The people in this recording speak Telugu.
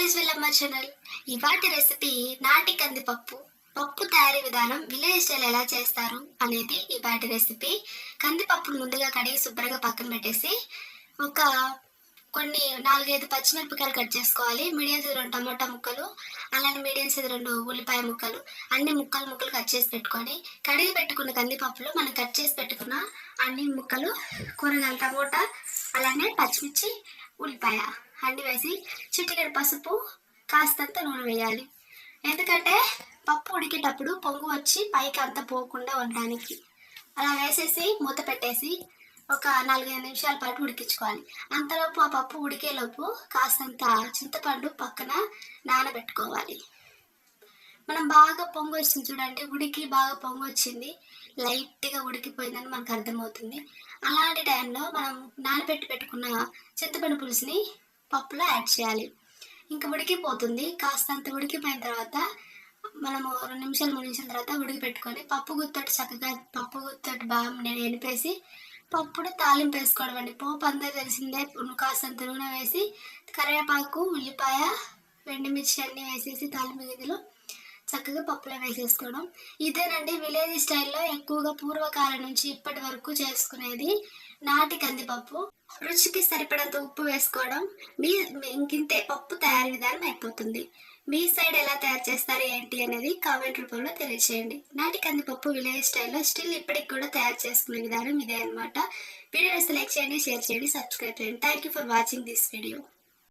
కాలేజ్ వెళ్ళమ్మ ఛానల్ ఇవాటి రెసిపీ నాటి కందిపప్పు పప్పు తయారీ విధానం విలేజ్ స్టైల్ ఎలా చేస్తారు అనేది ఇవాటి రెసిపీ కందిపప్పును ముందుగా కడిగి శుభ్రంగా పక్కన పెట్టేసి ఒక కొన్ని నాలుగైదు పచ్చిమిరపకాయలు కట్ చేసుకోవాలి. మీడియం సైజ్ రెండు టమోటా ముక్కలు అలానే మీడియం సైజ్ రెండు ఉల్లిపాయ ముక్కలు అన్ని ముక్కలు ముక్కలు కట్ చేసి పెట్టుకొని కడిగి పెట్టుకున్న కందిపప్పులో మనం కట్ చేసి పెట్టుకున్న అన్ని ముక్కలు కూరగాయలు టమోటా అలానే పచ్చిమిర్చి ఉల్లిపాయ. అన్ని వేసి చిటికెడు పసుపు కాస్తంత నూనె వేయాలి. ఎందుకంటే పప్పు ఉడికేటప్పుడు పొంగు వచ్చి పైకి అంత పోకుండా ఉండడానికి. అలా వేసేసి మూత పెట్టేసి ఒక నాలుగైదు నిమిషాల పాటు ఉడికించుకోవాలి. అంతలోపు ఆ పప్పు ఉడికేలోపు కాస్తంత చింతపండు పక్కన నానబెట్టుకోవాలి. మనం బాగా పొంగు వచ్చింది చూడండి. ఉడికి బాగా పొంగు వచ్చింది. లైట్గా ఉడికిపోయిందని మనకు అర్థమవుతుంది. అలాంటి టైంలో మనం నానబెట్టి పెట్టుకున్న చింతపండు పులుసుని పప్పులో యాడ్ చేయాలి. ఇంకా ఉడికిపోతుంది. కాస్తంత ఉడికిపోయిన తర్వాత మనము రెండు నిమిషాలు మూడు నిమిషాల తర్వాత ఉడికి పెట్టుకొని పప్పు గుత్తటి చక్కగా పప్పు గుత్తటి బాగా నేను ఎనిపేసి పప్పుడు తాలింపు వేసుకోవడం అండి. పోపు అందరూ తెలిసిందే. కాస్తంత నూనె వేసి కరివేపాకు ఉల్లిపాయ ఎండుమిర్చి అన్నీ వేసేసి తాలింపు గిన్నెలో చక్కగా పప్పులో వేసేసుకోవడం. ఇదేనండి విలేజ్ స్టైల్లో ఎక్కువగా పూర్వకాలం నుంచి ఇప్పటి వరకు చేసుకునేది నాటి కందిపప్పు. రుచికి సరిపడంత ఉప్పు వేసుకోవడం. మీ ఇంకింతే పప్పు తయారీ విధానం అయిపోతుంది. మీ సైడ్ ఎలా తయారు చేస్తారు ఏంటి అనేది కామెంట్ రూపంలో తెలియజేయండి నాటి కందిపప్పు విలేజ్ స్టైల్లో స్టిల్ ఇప్పటికి కూడా తయారు చేసుకునే విధానం ఇదే అనమాట వీడియో సెలెక్ట్ చేయండి షేర్ చేయండి సబ్స్క్రైబ్ చేయండి. Thank you for watching this video